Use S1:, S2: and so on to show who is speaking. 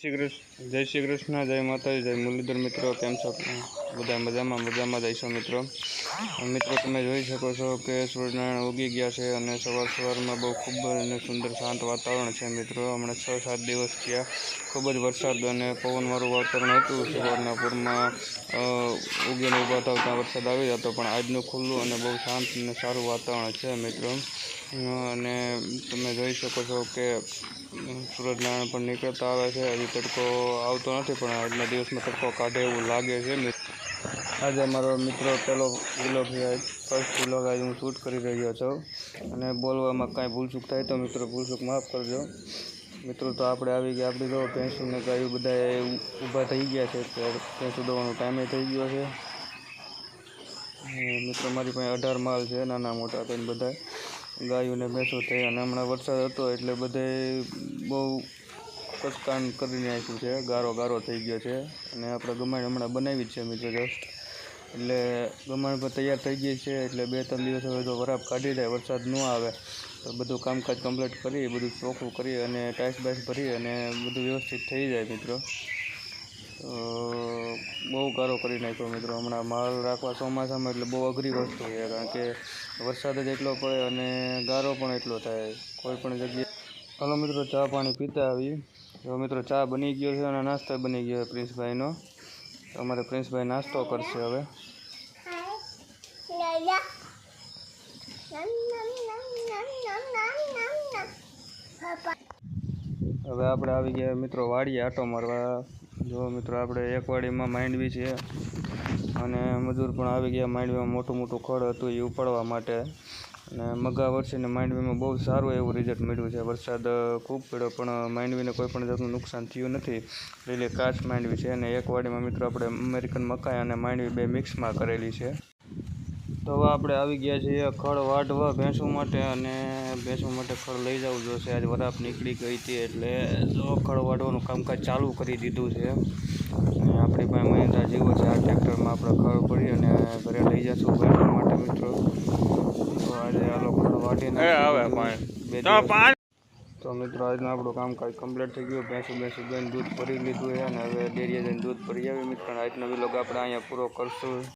S1: શ્રી કૃષ્ણ, જય શ્રી કૃષ્ણ, જય માતાજી, જય મુરલીધર મિત્રો, કેમ છો બધા મજામાં મજામાં જઈશો મિત્રો. મિત્રો, તમે જોઈ શકો છો કે સૂર્યનારાયણ ઉગી ગયા છે અને સવાર સવારમાં બહુ ખૂબ અને સુંદર શાંત વાતાવરણ છે મિત્રો. હમણાં છ સાત દિવસ થયા. ખૂબ જ વરસાદ અને પવનવાળું વાતાવરણ હતું. સવારના પૂરમાં ઉગીને ઊભા થતા વરસાદ આવી જતો, પણ આજનું ખુલ્લું અને બહુ શાંત અને સારું વાતાવરણ છે મિત્રો. અને તમે જોઈ શકો છો કે સૂરજનારાયણ પણ નીકળતા આવે છે. હજી તડકો આવતો નથી, પણ આજના દિવસમાં તડકો કાઢે એવું લાગે છે. આજે મારો મિત્રો પહેલો વિલોગ ફર્સ્ટ વિલોગ આજે હું શૂટ કરી રહ્યો છું. અને બોલવામાં કાંઈ ભૂલચૂક થાય તો મિત્રો ભૂલચૂક માફ કરજો. મિત્રો તો આપણે આવી ગયા, આપણે જો ભેંસુને ગાયું બધા ઊભા થઈ ગયા છે ભેંસુ દોવાનો ટાઈમે થઈ ગયો છે. મિત્રો, મારી પાસે અઢાર માલ છે, નાના મોટા થઈને બધા ગાયોને ભેંસો થઈ અને હમણાં વરસાદ હતો એટલે બધે બહુ કચકાન કરી નાખ્યું છે, ગારો ગારો થઈ ગયો છે અને આપણે ગમાણ હમણાં બનાવી જ છે મિત્રો જસ્ટ એટલે ગમાણ પણ તૈયાર થઈ ગઈ છે, એટલે બે ત્રણ દિવસ હવે તો વરાપ કાઢી જાય વરસાદ ન આવે. તો બધું કામકાજ કમ્પ્લીટ કરી બધું ચોખ્ખું કરી અને ટાઈસ બાઈસ ભરી અને બધું વ્યવસ્થિત થઈ જાય મિત્રો. બહુ ગારો કરી નાખ્યો મિત્રો. હમણાં માલ રાખવા ચોમાસામાં એટલે બહુ અઘરી વસ્તુ છે, કારણ કે વરસાદ જ એટલો પડે અને ગારો પણ એટલો થાય. કોઈ પણ જગ્યાએ ચાલો મિત્રો, ચા પાણી પીતા આવી. જો મિત્રો, ચા બની ગયો છે અને નાસ્તો બની ગયો છે પ્રિન્સભાઈનો. અમારે પ્રિન્સભાઈ નાસ્તો કરશે હવે. હવે આપણે આવી ગયા મિત્રો વાડીએ આટો મારવા. જો મિત્રો, આપણે એક વાડીમાં માંડવી છે અને મજૂર પણ આવી ગયા માંડવીમાં મોટું મોટું ખડ હતું એ ઉપાડવા માટે. અને મગા વર્ષીને માંડવીમાં બહુ સારું એવું રિઝલ્ટ મળ્યું છે. વરસાદ ખૂબ પડ્યો, પણ માંડવીને કોઈ પણ જાતનું નુકસાન થયું નથી. લીલી કાચ માંડવી છે અને એકવાડીમાં મિત્રો, આપણે અમેરિકન મકાઈ અને માંડવી બે મિક્સમાં કરેલી છે. તો હવે આપણે આવી ગયા છીએ ખડ વાઢવા ભેંસો માટે અને ભેંસો માટે ખડ લઈ જવું જોશે. આજે વરાપ નીકળી ગઈ હતી એટલે જો ખડ વાઢવાનું કામકાજ ચાલુ કરી દીધું છે. આપણી પાસે મહિન્દ્રા જીવો છે આ ટ્રેક્ટરમાં આપણે ખડ ભરી અને ઘરે લઈ જશું ભેંસો માટે મિત્રો. તો આજે આ લોકો ખડ વાઢીને બે તો મિત્રો આજનું આપણું કામકાજ કમ્પ્લીટ થઈ ગયું. ભેંસું ભેંસું દઈને દૂધ ભરી લીધું છે અને હવે ડેરીએ જઈને દૂધ ભરી આવી. મિત્રો આજનો વિલોગ આપણે અહીંયા પૂરો કરશું.